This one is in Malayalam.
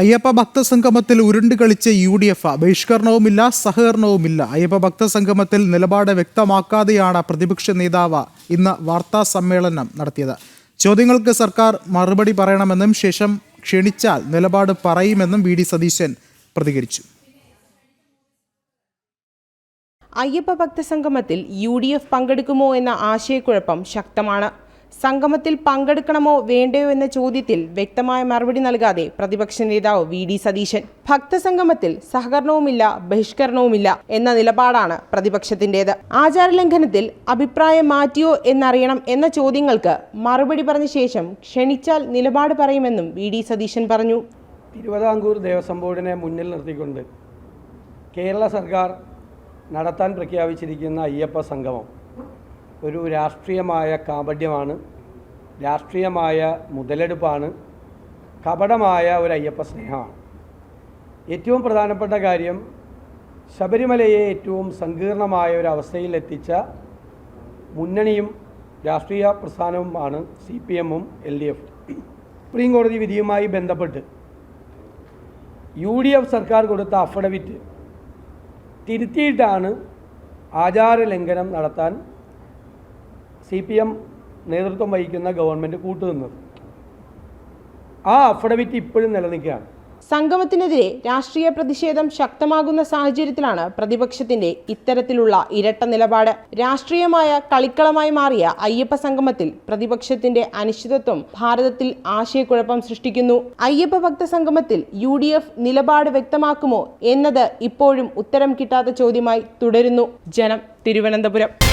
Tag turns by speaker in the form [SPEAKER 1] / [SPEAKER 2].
[SPEAKER 1] അയ്യപ്പ ഭക്ത സംഗമത്തിൽ ഉരുണ്ട് കളിച്ച യു ഡി എഫ് ബഹിഷ്കരണവുമില്ല സഹകരണവുമില്ല. അയ്യപ്പ ഭക്ത സംഗമത്തിൽ നിലപാട് വ്യക്തമാക്കാതെയാണ് പ്രതിപക്ഷ നേതാവ് ഇന്ന് വാർത്താ സമ്മേളനം നടത്തിയത്. ചോദ്യങ്ങൾക്ക് സർക്കാർ മറുപടി പറയണമെന്നും ശേഷം ക്ഷണിച്ചാൽ നിലപാട് പറയുമെന്നും വി ഡി സതീശൻ പ്രതികരിച്ചു.
[SPEAKER 2] അയ്യപ്പ ഭക്തസംഗമത്തിൽ യു ഡി എഫ് പങ്കെടുക്കുമോ എന്ന ആശയക്കുഴപ്പം ശക്തമാണ്. സംഗമത്തിൽ പങ്കെടുക്കണമോ വേണ്ടയോ എന്ന ചോദ്യത്തിൽ വ്യക്തമായ മറുപടി നൽകാതെ പ്രതിപക്ഷ നേതാവ് വി ഡി സതീശൻ. ഭക്തസംഗമത്തിൽ സഹകരണവുമില്ല ബഹിഷ്കരണവുമില്ല എന്ന നിലപാടാണ് പ്രതിപക്ഷത്തിന്റേത് ആചാരലംഘനത്തിൽ അഭിപ്രായം മാറ്റിയോ എന്നറിയണം എന്ന ചോദ്യങ്ങൾക്ക് മറുപടി പറഞ്ഞ ശേഷം ക്ഷണിച്ചാൽ നിലപാട് പറയുമെന്നും വി ഡി സതീശൻ പറഞ്ഞു.
[SPEAKER 3] തിരുവിതാംകൂർ ദേവസ്വം ബോർഡിനെ മുന്നിൽ നിർത്തിക്കൊണ്ട് കേരള സർക്കാർ നടത്താൻ പ്രഖ്യാപിച്ചിരിക്കുന്ന അയ്യപ്പ സംഗമം. ഒരു രാഷ്ട്രീയമായ കാപഢ്യമാണ് രാഷ്ട്രീയമായ മുതലെടുപ്പാണ് കപടമായ ഒരു അയ്യപ്പ സ്നേഹമാണ്. ഏറ്റവും പ്രധാനപ്പെട്ട കാര്യം ശബരിമലയെ ഏറ്റവും സങ്കീർണമായ ഒരു അവസ്ഥയിൽ എത്തിച്ച മുന്നണിയും രാഷ്ട്രീയ പ്രസ്ഥാനവുമാണ് സി പി എമ്മും എൽ ഡി എഫും. സുപ്രീം കോടതി വിധിയുമായി ബന്ധപ്പെട്ട് യു ഡി എഫ് സർക്കാർ കൊടുത്ത അഫിഡവിറ്റ് തിരുത്തിയിട്ടാണ് ആചാര ലംഘനം നടത്താൻ സി പി എം നേതൃത്വം വഹിക്കുന്ന ഗവൺമെന്റ് കൂട്ടുനിന്നത്. ആ അഫിഡവിറ്റ് ഇപ്പോഴും നിലനിൽക്കുകയാണ്.
[SPEAKER 2] സംഗമത്തിനെതിരെ രാഷ്ട്രീയ പ്രതിഷേധം ശക്തമാകുന്ന സാഹചര്യത്തിലാണ് പ്രതിപക്ഷത്തിന്റെ ഇത്തരത്തിലുള്ള ഇരട്ട നിലപാട്. രാഷ്ട്രീയമായ കളിക്കളമായി മാറിയ അയ്യപ്പ സംഗമത്തിൽ പ്രതിപക്ഷത്തിന്റെ അനിശ്ചിതത്വം ഭാരതത്തിൽ ആശയക്കുഴപ്പം സൃഷ്ടിക്കുന്നു. അയ്യപ്പ ഭക്ത സംഗമത്തിൽ യു ഡി എഫ് നിലപാട് വ്യക്തമാക്കുമോ എന്നത് ഇപ്പോഴും ഉത്തരം കിട്ടാത്ത ചോദ്യമായി തുടരുന്നു. ജനം തിരുവനന്തപുരം.